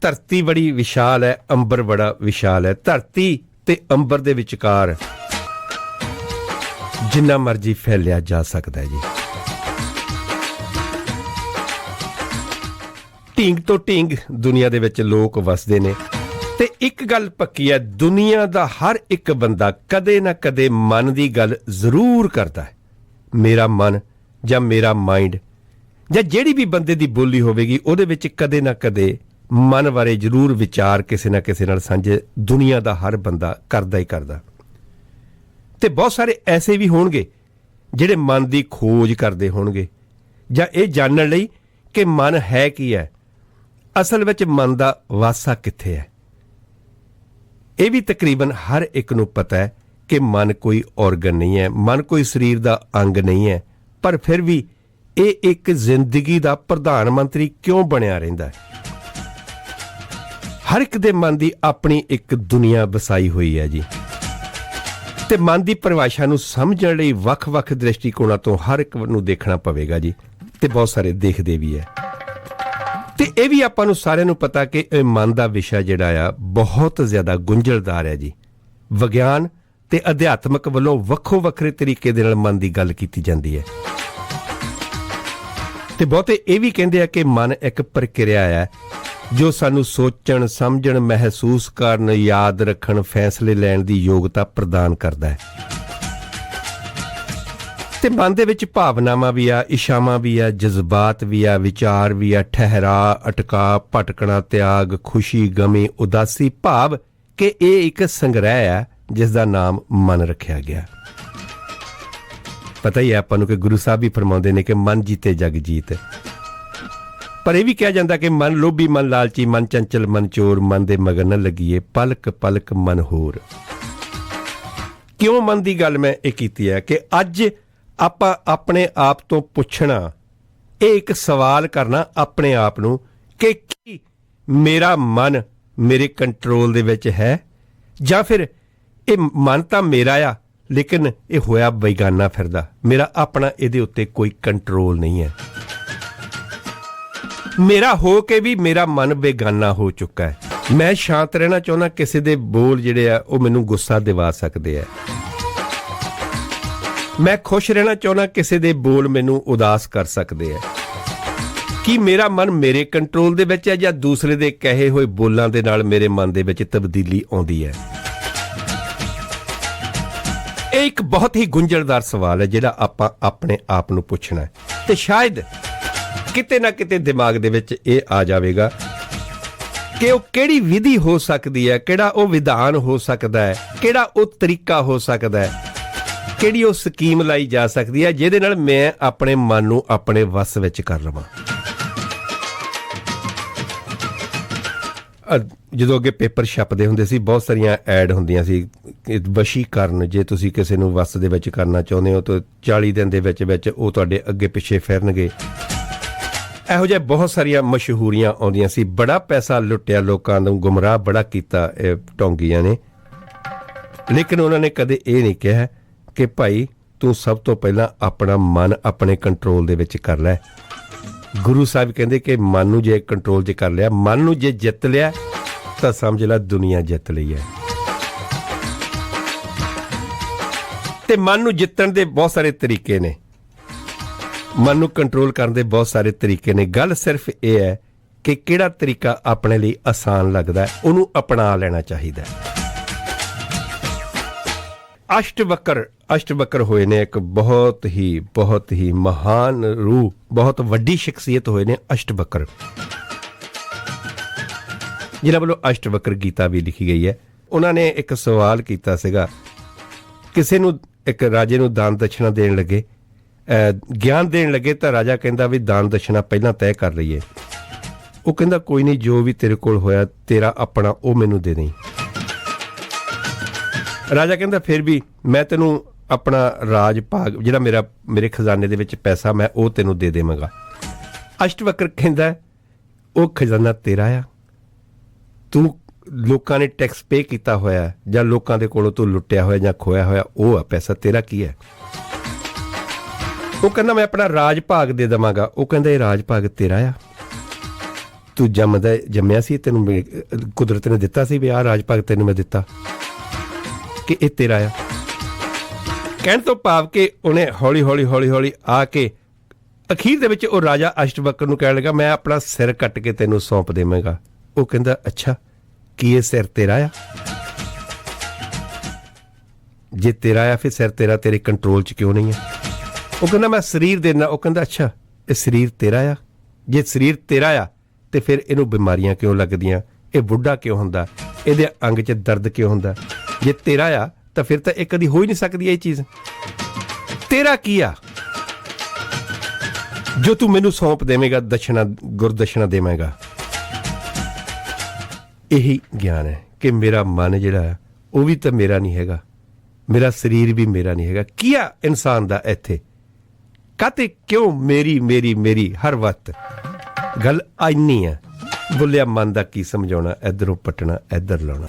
ਧਰਤੀ ਬੜੀ ਵਿਸ਼ਾਲ ਹੈ, ਅੰਬਰ ਬੜਾ ਵਿਸ਼ਾਲ ਹੈ। ਧਰਤੀ ਤੇ ਅੰਬਰ ਦੇ ਵਿਚਕਾਰ ਜਿੰਨਾ ਮਰਜ਼ੀ ਫੈਲਿਆ ਜਾ ਸਕਦਾ ਹੈ ਜੀ। ਢੀਂਗ ਤੋਂ ਢੀਂਗ ਦੁਨੀਆ ਦੇ ਵਿੱਚ ਲੋਕ ਵਸਦੇ ਨੇ ਤੇ ਇੱਕ ਗੱਲ ਪੱਕੀ ਹੈ, ਦੁਨੀਆ ਦਾ ਹਰ ਇੱਕ ਬੰਦਾ ਕਦੇ ਨਾ ਕਦੇ ਮਨ ਦੀ ਗੱਲ ਜ਼ਰੂਰ ਕਰਦਾ ਹੈ। ਮੇਰਾ ਮਨ ਜਾਂ ਮੇਰਾ ਮਾਈਂਡ ਜਾਂ ਜਿਹੜੀ ਵੀ ਬੰਦੇ ਦੀ ਬੋਲੀ ਹੋਵੇਗੀ, ਉਹਦੇ ਵਿੱਚ ਕਦੇ ਨਾ ਕਦੇ ਮਨ ਬਾਰੇ ਜ਼ਰੂਰ ਵਿਚਾਰ ਕਿਸੇ ਨਾ ਕਿਸੇ ਨਾਲ ਸਾਂਝੇ। ਦੁਨੀਆ ਦਾ ਹਰ ਬੰਦਾ ਕਰਦਾ ਹੀ ਕਰਦਾ। ਤੇ ਬਹੁਤ ਸਾਰੇ ਐਸੇ ਵੀ ਹੋਣਗੇ ਜਿਹੜੇ ਮਨ ਦੀ ਖੋਜ ਕਰਦੇ ਹੋਣਗੇ। ਜਾਂ ਇਹ ਜਾਣਨ ਲਈ ਕਿ ਮਨ ਹੈ ਕੀ ਹੈ। ਅਸਲ ਵਿੱਚ ਮਨ ਦਾ ਵਾਸਾ ਕਿੱਥੇ ਹੈ? ਇਹ ਵੀ ਤਕਰੀਬਨ ਹਰ ਇੱਕ ਨੂੰ ਪਤਾ ਹੈ ਕਿ ਮਨ ਕੋਈ ਆਰਗਨ ਨਹੀਂ ਹੈ, ਮਨ ਕੋਈ ਸਰੀਰ ਦਾ ਅੰਗ ਨਹੀਂ ਹੈ। ਪਰ ਫਿਰ ਵੀ ਇਹ ਇੱਕ ਜ਼ਿੰਦਗੀ ਦਾ ਪ੍ਰਧਾਨ ਮੰਤਰੀ ਕਿਉਂ ਬਣਿਆ ਰਹਿੰਦਾ ਹੈ? ਹਰ ਇੱਕ ਦੇ ਮਨ ਦੀ ਆਪਣੀ ਇੱਕ ਦੁਨੀਆ ਵਸਾਈ ਹੋਈ ਹੈ ਜੀ। ਤੇ ਮਨ ਦੀ ਪਰਿਭਾਸ਼ਾ ਨੂੰ ਸਮਝਣ ਲਈ ਵੱਖ-ਵੱਖ ਦ੍ਰਿਸ਼ਟੀਕੋਣਾਂ ਤੋਂ ਹਰ ਇੱਕ ਨੂੰ ਦੇਖਣਾ ਪਵੇਗਾ ਜੀ। ਤੇ ਬਹੁਤ ਸਾਰੇ ਦੇਖਦੇ ਵੀ ਹੈ। ਤੇ ਇਹ ਵੀ ਆਪਾਂ ਨੂੰ ਸਾਰਿਆਂ ਨੂੰ ਪਤਾ ਕਿ ਇਹ ਮਨ ਦਾ ਵਿਸ਼ਾ ਜਿਹੜਾ ਆ, ਬਹੁਤ ਜ਼ਿਆਦਾ ਗੁੰਝਲਦਾਰ ਹੈ ਜੀ। ਵਿਗਿਆਨ ਤੇ ਅਧਿਆਤਮਕ ਵੱਲੋਂ ਵੱਖੋ ਵੱਖਰੇ ਤਰੀਕੇ ਦੇ ਨਾਲ ਮਨ ਦੀ ਗੱਲ ਕੀਤੀ ਜਾਂਦੀ ਹੈ। ਤੇ ਬਹੁਤੇ ਇਹ ਵੀ ਕਹਿੰਦੇ ਆ ਕਿ ਮਨ ਇੱਕ ਪ੍ਰਕਿਰਿਆ ਹੈ। ਜੋ ਸਾਨੂੰ ਸੋਚਣ, ਸਮਝਣ, ਮਹਿਸੂਸ ਕਰਨ, ਯਾਦ ਰੱਖਣ, ਫੈਸਲੇ ਲੈਣ ਦੀ ਯੋਗਤਾ ਪ੍ਰਦਾਨ ਕਰਦਾ ਹੈ। ਤੇ ਮਨ ਦੇ ਵਿੱਚ ਭਾਵਨਾਵਾਂ ਵੀ ਆ ਇਸ਼ਾਵਾਂ ਵੀ ਆ, ਜਜ਼ਬਾਤ ਵੀ ਆ, ਵਿਚਾਰ ਵੀ ਆ ਠਹਿਰਾ ਅਟਕਾ, ਭਟਕਣਾ, ਤਿਆਗ, ਖੁਸ਼ੀ, ਗਮੀ, ਉਦਾਸੀ, ਭਾਵ ਕਿ ਇਹ ਇੱਕ ਸੰਗ੍ਰਹਿ ਆ, ਜਿਸ ਦਾ ਨਾਮ ਮਨ ਰੱਖਿਆ ਗਿਆ। ਪਤਾ ਹੀ ਹੈ ਆਪਾਂ ਨੂੰ ਕਿ ਗੁਰੂ ਸਾਹਿਬ ਵੀ ਫਰਮਾਉਂਦੇ ਨੇ ਕਿ ਮਨ ਜੀਤੇ ਜਗ ਜੀਤ। ਪਰ ਇਹ ਵੀ ਕਿਹਾ ਜਾਂਦਾ ਕਿ ਮਨ ਲੋਭੀ, ਮਨ ਲਾਲਚੀ, ਮਨ ਚੰਚਲ, ਮਨ ਚੋਰ, ਮਨ ਦੇ ਮਗਨ ਨਾ ਲੱਗੀਏ, ਪਲਕ ਪਲਕ, ਮਨ ਹੋਰ। ਕਿਉਂ ਮਨ ਦੀ ਗੱਲ ਮੈਂ ਇਹ ਕੀਤੀ ਹੈ ਕਿ ਅੱਜ ਆਪਾਂ ਆਪਣੇ ਆਪ ਤੋਂ ਪੁੱਛਣਾ, ਇਹ ਇੱਕ ਸਵਾਲ ਕਰਨਾ ਆਪਣੇ ਆਪ ਨੂੰ ਕਿ ਕੀ ਮੇਰਾ ਮਨ ਮੇਰੇ ਕੰਟਰੋਲ ਦੇ ਵਿੱਚ ਹੈ? ਜਾਂ ਫਿਰ ਇਹ ਮਨ ਤਾਂ ਮੇਰਾ ਆ, ਲੇਕਿਨ ਇਹ ਹੋਇਆ ਬੇਗਾਨਾ ਫਿਰਦਾ। ਮੇਰਾ ਆਪਣਾ ਇਹਦੇ ਉੱਤੇ ਕੋਈ ਕੰਟਰੋਲ ਨਹੀਂ ਹੈ। ਮੇਰਾ ਹੋ ਕੇ ਵੀ ਮੇਰਾ ਮਨ ਬੇਗਾਨਾ ਹੋ ਚੁੱਕਾ ਹੈ। ਮੈਂ ਸ਼ਾਂਤ ਰਹਿਣਾ ਚਾਹੁੰਦਾ, ਕਿਸੇ ਦੇ ਬੋਲ ਜਿਹੜੇ ਆ, ਉਹ ਮੈਨੂੰ ਗੁੱਸਾ ਦਿਵਾ ਸਕਦੇ ਆ। ਮੈਂ ਖੁਸ਼ ਰਹਿਣਾ ਚਾਹੁੰਦਾ, ਕਿਸੇ ਦੇ ਬੋਲ ਮੈਨੂੰ ਉਦਾਸ ਕਰ ਸਕਦੇ ਆ। ਕੀ ਮੇਰਾ ਮਨ ਮੇਰੇ ਕੰਟਰੋਲ ਦੇ ਵਿੱਚ ਹੈ ਜਾਂ ਦੂਸਰੇ ਦੇ ਕਹੇ ਹੋਏ ਬੋਲਾਂ ਦੇ ਨਾਲ ਮੇਰੇ ਮਨ ਦੇ ਵਿੱਚ ਤਬਦੀਲੀ ਆਉਂਦੀ ਹੈ? ਇਹ ਇੱਕ ਬਹੁਤ ਹੀ ਗੁੰਝਲਦਾਰ ਸਵਾਲ ਹੈ, ਜਿਹੜਾ ਆਪਾਂ ਆਪਣੇ ਆਪ ਨੂੰ ਪੁੱਛਣਾ ਹੈ। ਤੇ ਸ਼ਾਇਦ ਕਿਤੇ ਨਾ ਕਿਤੇ ਦਿਮਾਗ ਦੇ ਵਿੱਚ ਇਹ ਆ ਜਾਵੇਗਾ ਕਿ ਉਹ ਕਿਹੜੀ ਵਿਧੀ ਹੋ ਸਕਦੀ ਹੈ, ਕਿਹੜਾ ਉਹ ਵਿਧਾਨ ਹੋ ਸਕਦਾ ਹੈ, ਕਿਹੜਾ ਉਹ ਤਰੀਕਾ ਹੋ ਸਕਦਾ ਹੈ, ਕਿਹੜੀ ਉਹ ਸਕੀਮ ਲਾਈ ਜਾ ਸਕਦੀ ਹੈ, ਜਿਹਦੇ ਨਾਲ ਮੈਂ ਆਪਣੇ ਮਨ ਨੂੰ ਆਪਣੇ ਵਸ ਵਿੱਚ ਕਰ ਲਵਾਂ। ਜਦੋਂ ਅੱਗੇ ਪੇਪਰ ਛਪਦੇ ਹੁੰਦੇ ਸੀ, ਬਹੁਤ ਸਾਰੀਆਂ ਐਡ ਹੁੰਦੀਆਂ ਸੀ ਵਸ਼ੀਕਰਨ, ਜੇ ਤੁਸੀਂ ਕਿਸੇ ਨੂੰ ਵਸ ਦੇ ਵਿੱਚ ਕਰਨਾ ਚਾਹੁੰਦੇ ਹੋ, ਤਾਂ 40 ਦਿਨ ਦੇ ਵਿੱਚ ਵਿੱਚ ਉਹ ਤੁਹਾਡੇ ਅੱਗੇ ਪਿੱਛੇ ਫਿਰਨਗੇ। ਇਹੋ ਜਿਹੇ ਬਹੁਤ ਸਾਰੀਆਂ ਮਸ਼ਹੂਰੀਆਂ ਆਉਂਦੀਆਂ ਸੀ। ਬੜਾ ਪੈਸਾ ਲੁੱਟਿਆ ਲੋਕਾਂ ਨੂੰ, ਗੁੰਮਰਾਹ ਬੜਾ ਕੀਤਾ ਇਹ ਟੌਂਗੀਆਂ ਨੇ। ਲੇਕਿਨ ਉਹਨਾਂ ਨੇ ਕਦੇ ਇਹ ਨਹੀਂ ਕਿਹਾ ਕਿ ਭਾਈ ਤੂੰ ਸਭ ਤੋਂ ਪਹਿਲਾਂ ਆਪਣਾ ਮਨ ਆਪਣੇ ਕੰਟਰੋਲ ਦੇ ਵਿੱਚ ਕਰ ਲੈ। ਗੁਰੂ ਸਾਹਿਬ ਕਹਿੰਦੇ ਕਿ ਮਨ ਨੂੰ ਜੇ ਕੰਟਰੋਲ 'ਚ ਕਰ ਲਿਆ, ਮਨ ਨੂੰ ਜੇ ਜਿੱਤ ਲਿਆ, ਤਾਂ ਸਮਝ ਲੈ ਦੁਨੀਆ ਜਿੱਤ ਲਈ ਹੈ। ਤੇ ਮਨ ਨੂੰ ਜਿੱਤਣ ਦੇ ਬਹੁਤ ਸਾਰੇ ਤਰੀਕੇ ਨੇ। ਮਨ ਨੂੰ ਕੰਟਰੋਲ ਕਰਨ ਦੇ ਬਹੁਤ ਸਾਰੇ ਤਰੀਕੇ ਨੇ। ਗੱਲ ਸਿਰਫ ਇਹ ਹੈ ਕਿ ਕਿਹੜਾ ਤਰੀਕਾ ਆਪਣੇ ਲਈ ਆਸਾਨ ਲੱਗਦਾ ਹੈ, ਉਹਨੂੰ ਅਪਣਾ ਲੈਣਾ ਚਾਹੀਦਾ ਹੈ। ਅਸ਼ਟਵਕਰ ਅਸ਼ਟਵਕਰ ਹੋਏ ਨੇ ਇੱਕ ਬਹੁਤ ਹੀ ਬਹੁਤ ਹੀ ਮਹਾਨ ਰੂਹ, ਬਹੁਤ ਵੱਡੀ ਸ਼ਖਸੀਅਤ ਹੋਏ ਨੇ ਅਸ਼ਟਵਕਰ। ਜਿਹਨਾਂ ਵੱਲੋਂ ਅਸ਼ਟਵਕਰ ਗੀਤਾ ਵੀ ਲਿਖੀ ਗਈ ਹੈ। ਉਹਨਾਂ ਨੇ ਇੱਕ ਸਵਾਲ ਕੀਤਾ ਸੀਗਾ, ਕਿਸੇ ਨੂੰ, ਇੱਕ ਰਾਜੇ ਨੂੰ ਦਾਨ ਦਕਸ਼ਨਾ ਦੇਣ ਲੱਗੇ ਗਿਆਨ ਦੇਣ ਲੱਗੇ ਤਾਂ ਰਾਜਾ ਕਹਿੰਦਾ ਵੀ ਦਾਨ ਦਕਸ਼ਨਾ ਪਹਿਲਾਂ ਤੈਅ ਕਰ ਲਈਏ। ਉਹ ਕਹਿੰਦਾ, ਕੋਈ ਨਹੀਂ, ਜੋ ਵੀ ਤੇਰੇ ਕੋਲ ਹੋਇਆ, ਤੇਰਾ ਆਪਣਾ, ਉਹ ਮੈਨੂੰ ਦੇ ਦੇਈਂ। ਰਾਜਾ ਕਹਿੰਦਾ, ਫਿਰ ਵੀ ਮੈਂ ਤੈਨੂੰ ਆਪਣਾ ਰਾਜ ਭਾਗ ਜਿਹੜਾ ਮੇਰਾ, ਮੇਰੇ ਖਜ਼ਾਨੇ ਦੇ ਵਿੱਚ ਪੈਸਾ, ਮੈਂ ਉਹ ਤੈਨੂੰ ਦੇ ਦੇਵਾਂਗਾ। ਅਸ਼ਟਵਕਰ ਕਹਿੰਦਾ, ਉਹ ਖਜ਼ਾਨਾ ਤੇਰਾ ਆ। ਤੂੰ ਲੋਕਾਂ ਨੇ ਟੈਕਸ ਪੇ ਕੀਤਾ ਹੋਇਆ, ਜਾਂ ਲੋਕਾਂ ਦੇ ਕੋਲੋਂ ਤੂੰ ਲੁੱਟਿਆ ਹੋਇਆ ਜਾਂ ਖੋਇਆ ਹੋਇਆ, ਉਹ ਆ ਪੈਸਾ ਤੇਰਾ ਕੀ ਹੈ? ਉਹ ਕਹਿੰਦਾ, ਮੈਂ ਆਪਣਾ ਰਾਜ ਭਾਗ ਦੇ ਦਵਾਂਗਾ। ਉਹ ਕਹਿੰਦਾ, ਇਹ ਰਾਜ ਭਾਗ ਤੇਰਾ ਆ। ਤੂੰ ਜੰਮਦਾ, ਜੰਮਿਆ ਸੀ, ਤੈਨੂੰ ਕੁਦਰਤ ਨੇ ਦਿੱਤਾ ਸੀ ਵੀ ਆ ਰਾਜ ਭਾਗ ਤੈਨੂੰ ਮੈਂ ਦਿੱਤਾ ਕਿ ਇਹ ਤੇਰਾ ਆ। ਕਹਿਣ ਤੋਂ ਭਾਵ ਕਿ ਉਹਨੇ ਹੌਲੀ ਹੌਲੀ ਹੌਲੀ ਹੌਲੀ ਆ ਕੇ ਅਖੀਰ ਦੇ ਵਿੱਚ ਉਹ ਰਾਜਾ ਅਸ਼ਟਵਕਰ ਨੂੰ ਕਹਿਣ ਲੱਗਾ, ਮੈਂ ਆਪਣਾ ਸਿਰ ਕੱਟ ਕੇ ਤੈਨੂੰ ਸੌਂਪ ਦੇਵਾਂਗਾ। ਉਹ ਕਹਿੰਦਾ, ਅੱਛਾ, ਕੀ ਇਹ ਸਿਰ ਤੇਰਾ ਆ? ਜੇ ਤੇਰਾ ਆ, ਫਿਰ ਸਿਰ ਤੇਰਾ ਤੇਰੇ ਕੰਟਰੋਲ 'ਚ ਕਿਉਂ ਨਹੀਂ ਹੈ ਉਹ ਕਹਿੰਦਾ, ਮੈਂ ਸਰੀਰ ਦੇਣਾ ਉਹ ਕਹਿੰਦਾ, ਅੱਛਾ, ਇਹ ਸਰੀਰ ਤੇਰਾ ਆ? ਜੇ ਸਰੀਰ ਤੇਰਾ ਆ, ਤੇ ਫਿਰ ਇਹਨੂੰ ਬਿਮਾਰੀਆਂ ਕਿਉਂ ਲੱਗਦੀਆਂ? ਇਹ ਬੁੱਢਾ ਕਿਉਂ ਹੁੰਦਾ? ਇਹਦੇ ਅੰਗ 'ਚ ਦਰਦ ਕਿਉਂ ਹੁੰਦਾ? ਜੇ ਤੇਰਾ ਆ, ਤਾਂ ਫਿਰ ਤਾਂ ਇਹ ਕਦੀ ਹੋ ਹੀ ਨਹੀਂ ਸਕਦੀ ਇਹ ਚੀਜ਼। ਤੇਰਾ ਕੀ ਆ? ਜੋ ਤੂੰ ਮੈਨੂੰ ਸੌਂਪ ਦੇਵੇਂਗਾ ਦਸ਼ਨਾ ਗੁਰਦਸ਼ਨਾ ਦੇਵੇਂਗਾ। ਇਹੀ ਗਿਆਨ ਹੈ ਕਿ ਮੇਰਾ ਮਨ ਜਿਹੜਾ ਹੈ, ਉਹ ਵੀ ਤਾਂ ਮੇਰਾ ਨਹੀਂ ਹੈਗਾ। ਮੇਰਾ ਸਰੀਰ ਵੀ ਮੇਰਾ ਨਹੀਂ ਹੈਗਾ। ਕੀ ਆ ਇਨਸਾਨ ਦਾ ਇੱਥੇ? ਕਾਤੇ ਕਿਉਂ ਮੇਰੀ ਮੇਰੀ ਮੇਰੀ ਹਰ ਵਕਤ ਗੱਲ ਆਇਨੀ ਆ? ਬੁੱਲਿਆ ਮਨ ਦਾ ਕੀ ਸਮਝਾਉਣਾ? ਇਧਰੋਂ ਪਟਣਾ, ਇਧਰ ਲਾਉਣਾ।